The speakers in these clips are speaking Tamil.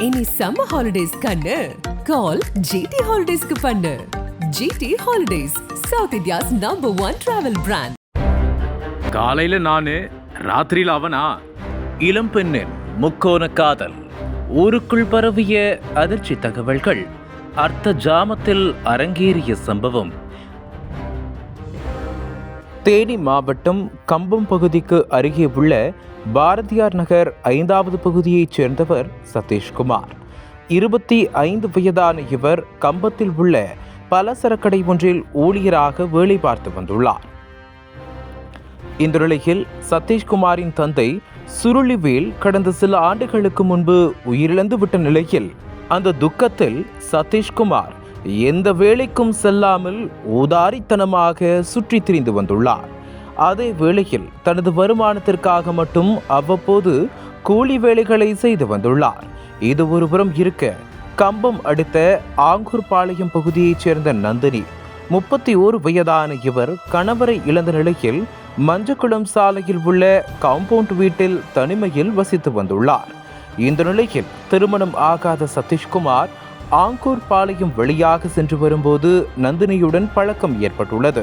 இனி சம்மர் ஹாலிடேஸ் கண்ணு. கால் ஜிடி ஹாலிடேஸ்க்கு பண்ணு. GT holidays South India's number one travel brand காலையில நானு ராத்திரியில அவனா? இளம்பெண்ணின் முக்கோண காதல். ஊருக்குள் பரவிய அதிர்ச்சி தகவல்கள் அர்த்த ஜாமத்தில் அரங்கேறிய சம்பவம். தேனி மாவட்டம் கம்பம் பகுதிக்கு அருகே உள்ள பாரதியார் நகர் ஐந்தாவது பகுதியைச் சேர்ந்தவர் சதீஷ்குமார். இருபத்தி ஐந்து வயதான இவர் கம்பத்தில் உள்ள பலசரக்கடை ஒன்றில் ஊழியராக வேலை பார்த்து வந்துள்ளார். இந்த நிலையில் சதீஷ்குமாரின் தந்தை சுருளிவேல் கடந்த சில ஆண்டுகளுக்கு முன்பு உயிரிழந்து விட்ட நிலையில் அந்த துக்கத்தில் சதீஷ்குமார் எந்த வேலைக்கும் செல்லாமல் ஊதாரித்தனமாக சுற்றித் திரிந்து வந்துள்ளார். அதே வேளையில் தனது வருமானத்திற்காக மட்டும் அவ்வப்போது கூலி வேலைகளை செய்து வந்துள்ளார். இது ஒருபுறம் இருக்க கம்பம் அடுத்த ஆங்கூர்பாளையம் பகுதியைச் சேர்ந்த நந்தினி முப்பத்தி ஓரு வயதான இவர் கணவரை இழந்த நிலையில் மஞ்சக்குளம் சாலையில் உள்ள காம்பவுண்ட் வீட்டில் தனிமையில் வசித்து வந்துள்ளார். இந்த நிலையில் திருமணம் ஆகாத சதீஷ்குமார் ஆங்கூர் பாளையம் வழியாக சென்று வரும்போது நந்தினியுடன் பழக்கம் ஏற்பட்டுள்ளது.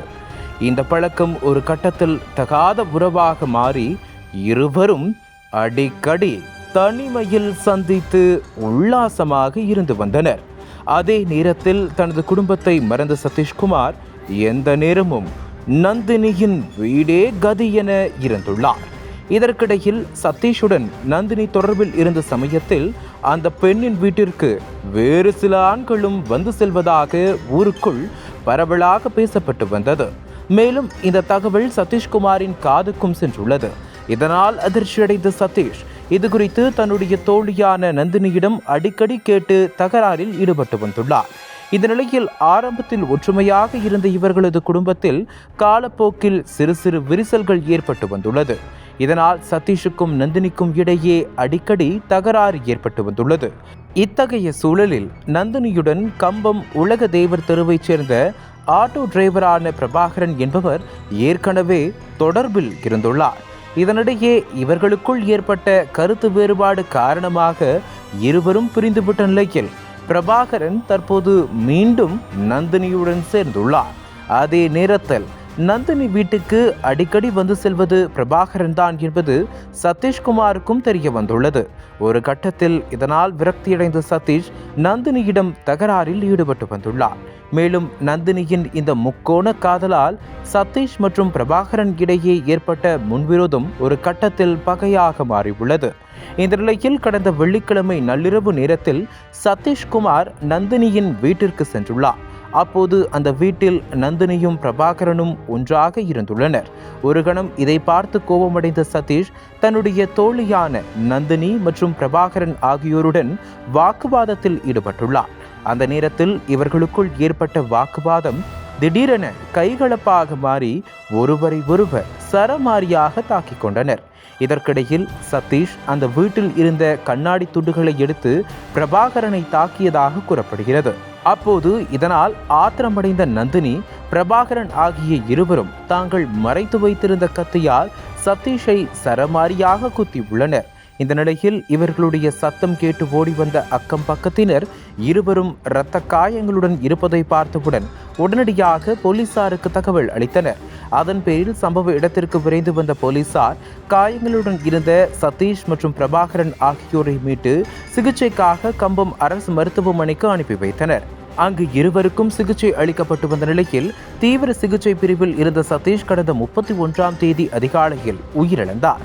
இந்த பழக்கம் ஒரு கட்டத்தில் தகாத உறவாக மாறி இருவரும் அடிக்கடி தனிமையில் சந்தித்து உல்லாசமாக இருந்து வந்தனர். அதே நேரத்தில் தனது குடும்பத்தை மறந்த சதீஷ்குமார் எந்த நேரமும் நந்தினியின் வீடே கதி என இருந்துள்ளார். இதற்கிடையில் சதீஷுடன் நந்தினி தொடர்பில் இருந்த சமயத்தில் அந்த பெண்ணின் வீட்டிற்கு வேறு சில ஆண்களும் வந்து செல்வதாக ஊருக்குள் பரவலாக பேசப்பட்டு வந்தது. மேலும் இந்த தகவல் சதீஷ்குமாரின் காதுக்கும் சென்றுள்ளது. இதனால் அதிர்ச்சியடைந்த சதீஷ் இது குறித்து தன்னுடைய தோழியான நந்தினியிடம் அடிக்கடி கேட்டு தகராறில் ஈடுபட்டு வந்துள்ளார். இந்த நிலையில் ஆரம்பத்தில் ஒற்றுமையாக இருந்த இவர்களது குடும்பத்தில் காலப்போக்கில் சிறு சிறு விரிசல்கள் ஏற்பட்டு வந்துள்ளது. இதனால் சதீஷுக்கும் நந்தினிக்கும் இடையே அடிக்கடி தகராறு ஏற்பட்டு வந்துள்ளது. இத்தகைய சூழலில் நந்தினியுடன் கம்பம் உலக தேவர் தெருவைச் சேர்ந்த ஆட்டோ டிரைவரான பிரபாகரன் என்பவர் ஏற்கனவே தொடர்பில் இருந்துள்ளார். இதனிடையே இவர்களுக்குள் ஏற்பட்ட கருத்து வேறுபாடு காரணமாக இருவரும் பிரிந்துவிட்ட நிலையில் பிரபாகரன் தற்போது மீண்டும் நந்தினியுடன் சேர்ந்துள்ளார். அதே நேரத்தில் நந்தினி வீட்டுக்கு அடிக்கடி வந்து செல்வது பிரபாகரன் தான் என்பது சதீஷ்குமாருக்கும் தெரிய வந்துள்ளது. ஒரு கட்டத்தில் இதனால் விரக்தியடைந்த சதீஷ் நந்தினியிடம் தகராறில் ஈடுபட்டு வந்துள்ளார். மேலும் நந்தினியின் இந்த முக்கோண காதலால் சதீஷ் மற்றும் பிரபாகரன் இடையே ஏற்பட்ட முன்விரோதம் ஒரு கட்டத்தில் பகையாக மாறியுள்ளது. இந்த நிலையில் கடந்த வெள்ளிக்கிழமை நள்ளிரவு நேரத்தில் சதீஷ்குமார் நந்தினியின் வீட்டிற்கு சென்றுள்ளார். அப்போது அந்த வீட்டில் நந்தினியும் பிரபாகரனும் ஒன்றாக இருந்துள்ளனர். ஒரு கணம் இதை பார்த்து கோபமடைந்த சதீஷ் தன்னுடைய தோழியான நந்தினி மற்றும் பிரபாகரன் ஆகியோருடன் வாக்குவாதத்தில் ஈடுபட்டுள்ளார். அந்த நேரத்தில் இவர்களுக்குள் ஏற்பட்ட வாக்குவாதம் திடீரென கைகலப்பாக மாறி ஒருவரை ஒருவர் சரமாரியாக தாக்கிக் கொண்டனர். இதற்கிடையில் சதீஷ் அந்த வீட்டில் இருந்த கண்ணாடி துண்டுகளை எடுத்து பிரபாகரனை தாக்கியதாக கூறப்படுகிறது. அப்போது இதனால் ஆத்திரமடைந்த நந்தினி பிரபாகரன் ஆகிய இருவரும் தாங்கள் மறைத்து வைத்திருந்த கத்தியால் சதீஷை சரமாரியாக குத்தி உள்ளனர். இந்த நிலையில் இவர்களுடைய சத்தம் கேட்டு ஓடி வந்த அக்கம் பக்கத்தினர் இருவரும் இரத்த காயங்களுடன் இருப்பதை பார்த்தவுடன் உடனடியாக போலீசாருக்கு தகவல் அளித்தனர். அதன் பேரில் சம்பவ இடத்திற்கு விரைந்து வந்த போலீசார் காயங்களுடன் இருந்த சதீஷ் மற்றும் பிரபாகரன் ஆகியோரை மீட்டு சிகிச்சைக்காக கம்பம் அரசு மருத்துவமனைக்கு அனுப்பி வைத்தனர். அங்கு இருவருக்கும் சிகிச்சை அளிக்கப்பட்டு வந்த நிலையில் தீவிர சிகிச்சை பிரிவில் இருந்த சதீஷ் கடந்த முப்பத்தி ஒன்றாம் தேதி அதிகாலையில் உயிரிழந்தார்.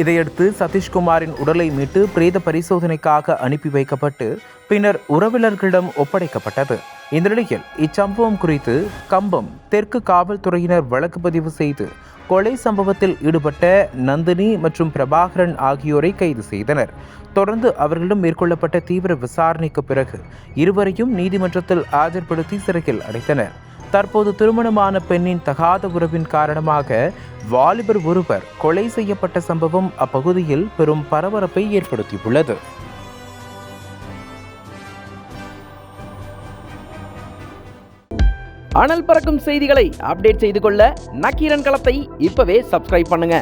இதையடுத்து சதீஷ்குமாரின் உடலை மீட்டு பிரேத பரிசோதனைக்காக அனுப்பி வைக்கப்பட்டு பின்னர் உறவினர்களிடம் ஒப்படைக்கப்பட்டது. இந்த நிலையில் இச்சம்பவம் குறித்து கம்பம் தெற்கு காவல்துறையினர் வழக்கு பதிவு செய்து கொலை சம்பவத்தில் ஈடுபட்ட நந்தினி மற்றும் பிரபாகரன் ஆகியோரை கைது செய்தனர். தொடர்ந்து அவர்களிடம் மேற்கொள்ளப்பட்ட தீவிர விசாரணைக்கு பிறகு இருவரையும் நீதிமன்றத்தில் ஆஜர்படுத்தி சிறையில் அடைத்தனர். தற்போது திருமணமான பெண்ணின் தகாத உறவின் காரணமாக வாலிபர் ஒருவர் கொலை செய்யப்பட்ட சம்பவம் அப்பகுதியில் பெரும் பரபரப்பை ஏற்படுத்தியுள்ளது. அனல் பறக்கும் செய்திகளை அப்டேட் செய்து கொள்ள நக்கீரன் களத்தை இப்பவே சப்ஸ்கிரைப் பண்ணுங்க.